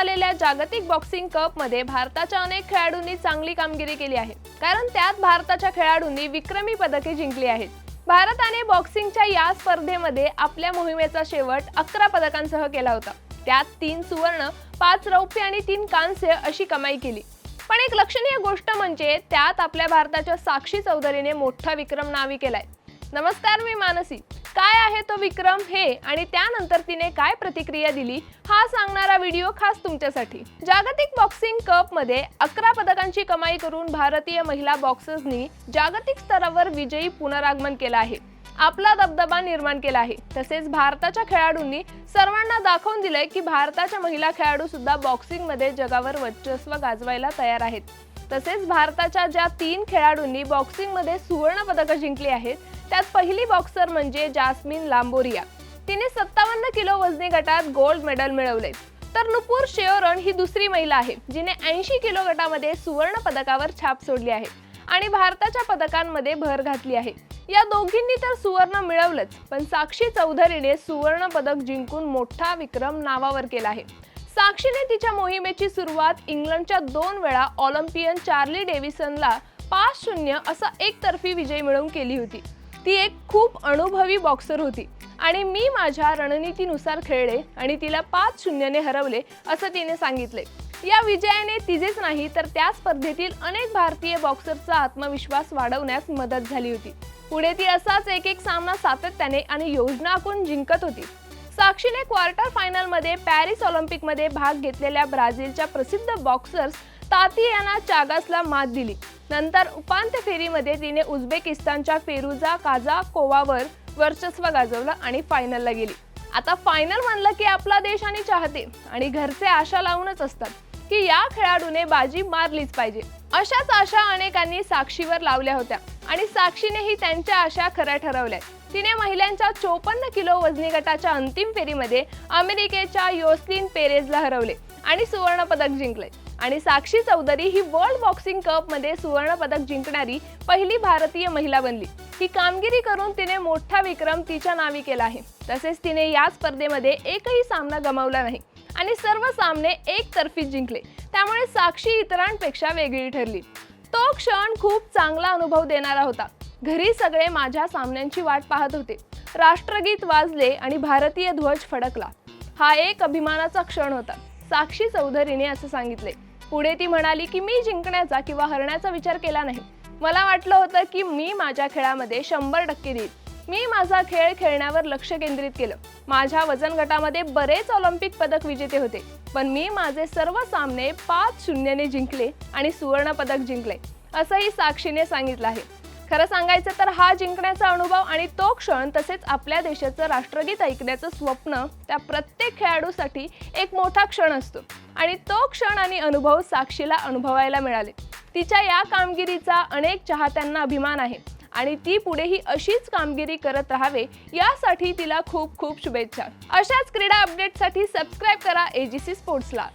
झालेल्या जागतिक बॉक्सिंग कपमध्ये भारताच्या अनेक खेळाडूंनी चांगली कामगिरी केली आहे. कारण त्यात भारताच्या खेळाडूंनी विक्रमी पदके जिंकली आहेत. भारताने बॉक्सिंगच्या या स्पर्धेमध्ये आपल्या मोहिमेचा शेवट अकरा पदकांसह केला होता. त्यात तीन सुवर्ण पाच रौप्य आणि तीन कांस्य अशी कमाई केली. पण एक लक्षणीय गोष्ट म्हणजे त्यात आपल्या भारताच्या साक्षी चौधरीने मोठा विक्रम नावी केलाय. नमस्कार मी मानसी. काय आहे तो विक्रम हे आणि त्यानंतर तिने काय प्रतिक्रिया दिली हा सांगणारा व्हिडिओ खास तुमच्यासाठी. जागतिक बॉक्सिंग कपमध्ये अकरा पदकांची कमाई करून भारतीय महिला बॉक्सर्सनी जागतिक स्तरावर विजयी पुनरागमन केलं आहे. आपला दबदबा निर्माण केला आहे. तसेच भारताच्या खेळाडूंनी सर्वांना दाखवून दिलंय की भारताच्या महिला खेळाडू सुद्धा बॉक्सिंगमध्ये जगावर वर्चस्व गाजवायला तयार आहेत. तसेच भारताच्या ज्या तीन खेळाडूंनी बॉक्सिंगमध्ये सुवर्ण पदकं जिंकली आहेत त्यात पहिली बॉक्सर म्हणजे जास्मिन लांबोरिया. तिने सत्तावन्न किलो वजनी गटात गोल्ड मेडल मिळवले तर नुपूर शेओरन ही दुसरी महिला आहे जिने ऐंशी किलो गटामध्ये सुवर्ण पदकावर छाप सोडली आहे आणि भारताच्या पदकांमध्ये भर घातली आहे. या दोघींनी तर सुवर्ण मिळवलंच पण साक्षी चौधरीने सुवर्ण पदक जिंकून मोठा विक्रम नावावर केला आहे. साक्षीने तिच्या मोहिमेची सुरुवात इंग्लंडच्या दोन वेळा ऑलिम्पियन चार्ली डेव्हिसनला पाच शून्य असा एकतर्फी विजय मिळवून केली होती. ती एक खूप अनुभवी बॉक्सर होती आणि मी माझ्या रणनीतीनुसार खेळले आणि तिला पाच शून्यने हरवले असं तिने सांगितले. या विजयाने तिचेच नाही तर त्या स्पर्धेतील अनेक भारतीय बॉक्सरचा आत्मविश्वास वाढवण्यास मदत झाली होती. पुढे ती असाच एक एक सामना सातत्याने आणि योजना आखून जिंकत होती. साक्षीने क्वार्टर फायनलमध्ये पॅरिस ऑलिम्पिकमध्ये भाग घेतलेल्या ब्राझीलच्या प्रसिद्ध बॉक्सर्स तातियाना चागासला मात दिली. नंतर उपांत्य फेरीमध्ये तिने उझबेकिस्तानच्या फेरुजा काझाकोवावर वर्चस्व गाजवलं आणि फायनलला गेली. आता फायनल म्हणलं की आपला देश आणि चाहते आणि घरचे आशा लावूनच असतात की या खेळाडूने बाजी मारलीच पाहिजे. अशाच आशा अनेकांनी साक्षीवर लावल्या होत्या आणि साक्षीनेही त्यांच्या आशा खऱ्या ठरवल्या. तिने महिलांच्या चोपन्न किलो वजनी गटाच्या अंतिम फेरीमध्ये अमेरिकेच्या योस्लिन पेरेजला हरवले आणि सुवर्ण पदक जिंकले. आणि साक्षी चौधरी ही वर्ल्ड बॉक्सिंग कपमध्ये सुवर्ण पदक जिंकणारी पहिली भारतीय महिला बनली. ही कामगिरी करून तिने मोठा विक्रम तिच्या नावी केला आहे. तसेच तिने या स्पर्धेमध्ये एकही सामना गमावला नाही आणि सर्व सामने एकतर्फी जिंकले. त्यामुळे साक्षी इतरांपेक्षा वेगळी ठरली. तो क्षण खूप चांगला अनुभव देणारा होता. घरी सगळे माझ्या सामन्यांची वाट पाहत होते. राष्ट्रगीत वाजले आणि भारतीय ध्वज फडकला. हा एक अभिमानाचा क्षण होता. साक्षी चौधरीने असं सांगितले. पुढे ती म्हणाली की मी जिंकण्याचा किंवा हरण्याचा विचार केला नाही. मला वाटलं होतं की मी माझ्या खेळामध्ये शंभर टक्के देईल. मी माझा खेळ खेळण्यावर लक्ष केंद्रित केलं. माझ्या वजन गटामध्ये बरेच ऑलिम्पिक पदक विजेते होते. पण मी माझे सर्व सामने पाच शून्यने जिंकले आणि सुवर्ण पदक जिंकले असंही साक्षीने सांगितलं आहे. खरं सांगायचं तर हा जिंकण्याचा अनुभव आणि तो क्षण तसेच आपल्या देशाचं राष्ट्रगीत ऐकण्याचं स्वप्न त्या प्रत्येक खेळाडूसाठी एक मोठा क्षण असतो. आणि तो क्षण आणि अनुभव साक्षीला अनुभवायला मिळाले. तिच्या या कामगिरीचा अनेक चाहत्यांना अभिमान आहे आणि ती पुढेही अशीच कामगिरी करत राहावे यासाठी तिला खूप खूप शुभेच्छा. अशाच क्रीडा अपडेटसाठी सबस्क्राईब करा एजीसी स्पोर्ट्सला